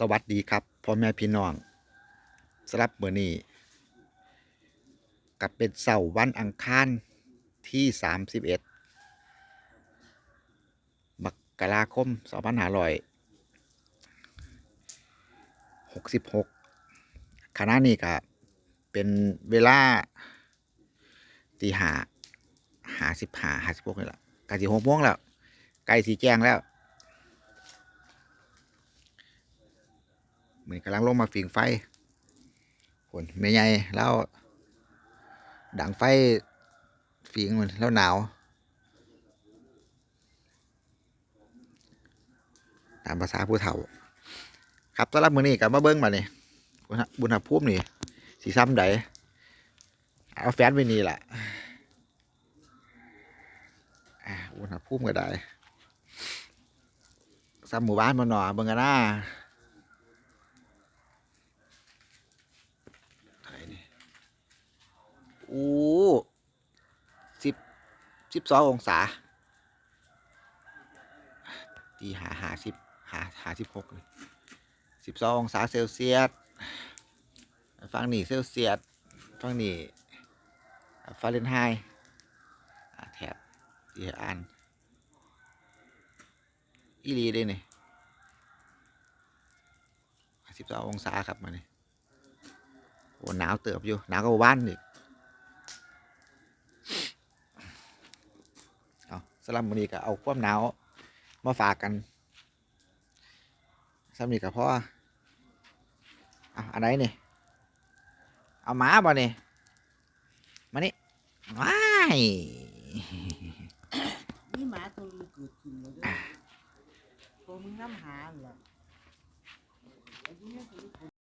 สวัสดีครับพ่อแม่พี่น้องสำหรับมื้อนี้กับเป็นเสาร์วันอังคารที่ 31มกราคม2566ขณะนี้ก็เป็นเวลาตีหาหาสิบหาหาสิบหกนี่แหละใกล้สิหกโมงแล้วใกล้สีแจ้งแล้ว เหมือนกำลังลงมาฟิงไฟฝนไม่ใหญ่แล้วดังไฟฟิงมันแล้วหนาว ตามภาษาผู้เฒ่า ครับสำหรับมือนี้กลับมาเบิ้งมาเนี่ยบุญหภูมินี่สีซ้ำใดเอาแฟนไปนี่แหละอ่าอุณหภูมิก็ได้ซ้ำหมู่บ้านมาหน่อเบิ่งกันหนะ อะไรนี่ อู้สิบสิบสององศาตีหาหาสิบหาหาสิบหกสิบสององศาเซลเซียสฟังนี่เซลเซียสฟังนี่ฟาเรนไฮต์แถบที่อ่านอีหลีเลยนี่สิบสององศาครับมานี่โอ้หนาวเติบอยู่หนาวกว่าบ้านอีก สลับมือนี้ก็เอาความหนาวมาฝากกันสำนีกับพ่ออะอะไรนี่ เอาหมาบ่เนี่ยมานี่ว้ายนี่หมาตัวมันเกิดขึ้นแล้วด้วยตัวมึงน้ำหาเหรอ